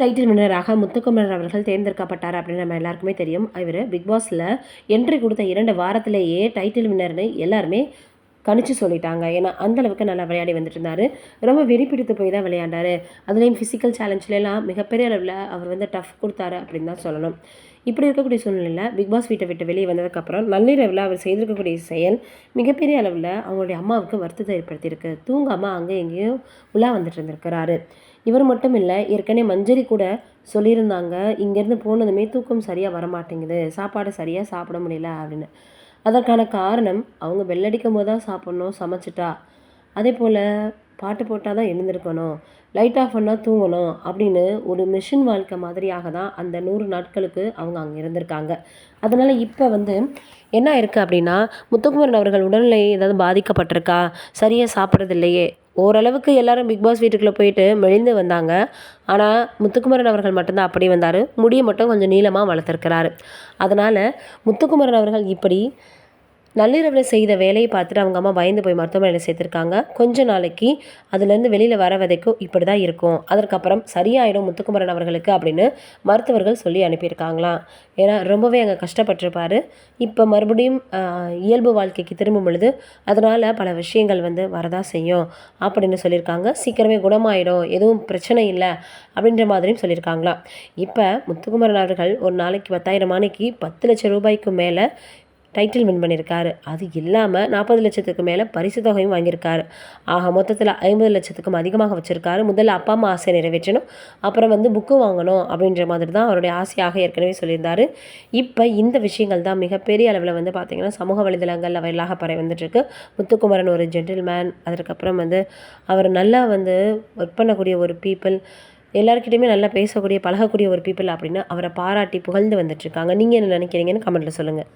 Title வின்னராக Muthukumaran அவர்கள் தேர்ந்தெடுக்கப்பட்டார் அப்படின்னு நம்ம எல்லாருக்குமே தெரியும். இவர் பிக் பாஸில் என்ட்ரி கொடுத்த இரண்டு வாரத்திலேயே டைட்டில் வின்னர்னு எல்லாருமே கணிச்சு சொல்லிட்டாங்க. ஏன்னா அந்த அளவுக்கு நல்லா விளையாடி வந்துட்டு இருந்தார் ரொம்ப வெறி பிடித்து போய் தான் விளையாண்டார். அதுலேயும் ஃபிசிக்கல் சேலஞ்சிலலாம் மிகப்பெரிய அளவில் அவர் வந்து டஃப் கொடுத்தாரு அப்படின்னு தான் சொல்லணும். இப்படி இருக்கக்கூடிய சூழ்நிலையில் பிக் பாஸ் வீட்டை விட்டு வெளியே வந்ததுக்கப்புறம் நள்ளிரவில் அவர் செய்திருக்கக்கூடிய செயல் மிகப்பெரிய அளவில் அவங்களுடைய அம்மாவுக்கு வருத்தத்தை ஏற்படுத்தியிருக்கு. தூங்காமல் அங்கே எங்கேயும் உள்ளா வந்துட்டு இருந்திருக்கிறாரு இவர் மட்டும் இல்லை ஏற்கனவே மஞ்சரி கூட சொல்லியிருந்தாங்க. இங்கேருந்து போனதுமே தூக்கம் சரியாக வரமாட்டேங்குது. சாப்பாடு சரியாக சாப்பிட முடியல அப்படின்னு. அதற்கான காரணம் அவங்க வெள்ளடிக்கும் போது தான் சாப்பிட்ணும் சமைச்சிட்டா. அதே போல் பாட்டு போட்டால் தான் எழுந்திருக்கணும் லைட் ஆஃப் பண்ணால் தூங்கணும் அப்படின்னு ஒரு மிஷின் வாழ்க்கை மாதிரியாக தான் அந்த நூறு நாட்களுக்கு அவங்க அங்கே இருந்திருக்காங்க. அதனால் இப்போ வந்து என்ன இருக்குது அப்படின்னா முத்துக்குமரன் அவர்கள் உடல்நிலை ஏதாவது பாதிக்கப்பட்டிருக்கா? சரியாக சாப்பிட்றது இல்லையே ஓரளவுக்கு எல்லாரும் பிக் பாஸ் வீட்டுக்குள்ளே போயிட்டு மெழிந்து வந்தாங்க. ஆனால் முத்துக்குமரன் அவர்கள் மட்டும்தான் அப்படி வந்தார். முடியை மட்டும் கொஞ்சம் நீளமாக வளர்த்துருக்கிறாரு. அதனால் முத்துக்குமரன் அவர்கள் இப்படி நள்ளிரவில் செய்த வேலையை பார்த்துட்டு அவங்க அம்மா பயந்து போய் மருத்துவமனையில் சேர்த்துருக்காங்க. கொஞ்ச நாளைக்கு அதுலேருந்து வெளியில் வர வரைக்கும் இப்படி தான் இருக்கும். அதற்கப்புறம் சரியாயிடும் முத்துக்குமரன் அவர்களுக்கு அப்படின்னு மருத்துவர்கள் சொல்லி அனுப்பியிருக்காங்களாம். ஏன்னா ரொம்பவே அங்கே கஷ்டப்பட்டிருப்பார். இப்போ மறுபடியும் இயல்பு வாழ்க்கைக்கு திரும்பும் பொழுது அதனால் பல விஷயங்கள் வந்து வரதான் செய்யும் அப்படின்னு சொல்லியிருக்காங்க. சீக்கிரமே குணமாயிடும். எதுவும் பிரச்சனை இல்லை அப்படின்ற மாதிரியும் சொல்லியிருக்காங்களாம். இப்போ முத்துக்குமரன் அவர்கள் ஒரு நாளைக்கு பத்தாயிரம் மணிக்கு பத்து லட்சம் ரூபாய்க்கு மேலே டைட்டில் வின் பண்ணியிருக்காரு. அது இல்லாமல் நாற்பது லட்சத்துக்கு மேலே பரிசு தொகையும் வாங்கியிருக்காரு. ஆக மொத்தத்தில் ஐம்பது லட்சத்துக்கும் அதிகமாக வச்சுருக்காரு. முதல்ல அப்பா அம்மா ஆசை நிறைவேற்றணும். அப்புறம் வந்து புக்கு வாங்கணும் அப்படின்ற மாதிரி தான் அவருடைய ஆசையாக ஏற்கனவே சொல்லியிருந்தார். இப்போ இந்த விஷயங்கள் தான் மிகப்பெரிய அளவில் வந்து பார்த்திங்கன்னா சமூக வலைதளங்களில் வயலாக பறை வந்துட்டுருக்கு. முத்துக்குமரன் ஒரு ஜென்டில்மேன் அதற்கப்புறம் வந்து அவர் நல்லா வந்து ஒர்க் பண்ணக்கூடிய ஒரு பீப்புள் எல்லாருக்கிட்டையுமே நல்லா பேசக்கூடிய பழகக்கூடிய ஒரு பீப்புள் அப்படின்னு அவரை பாராட்டி புகழ்ந்து வந்துட்டுருக்காங்க. நீங்கள் என்ன நினைக்கிறீங்கன்னு கமெண்ட்டில் சொல்லுங்கள்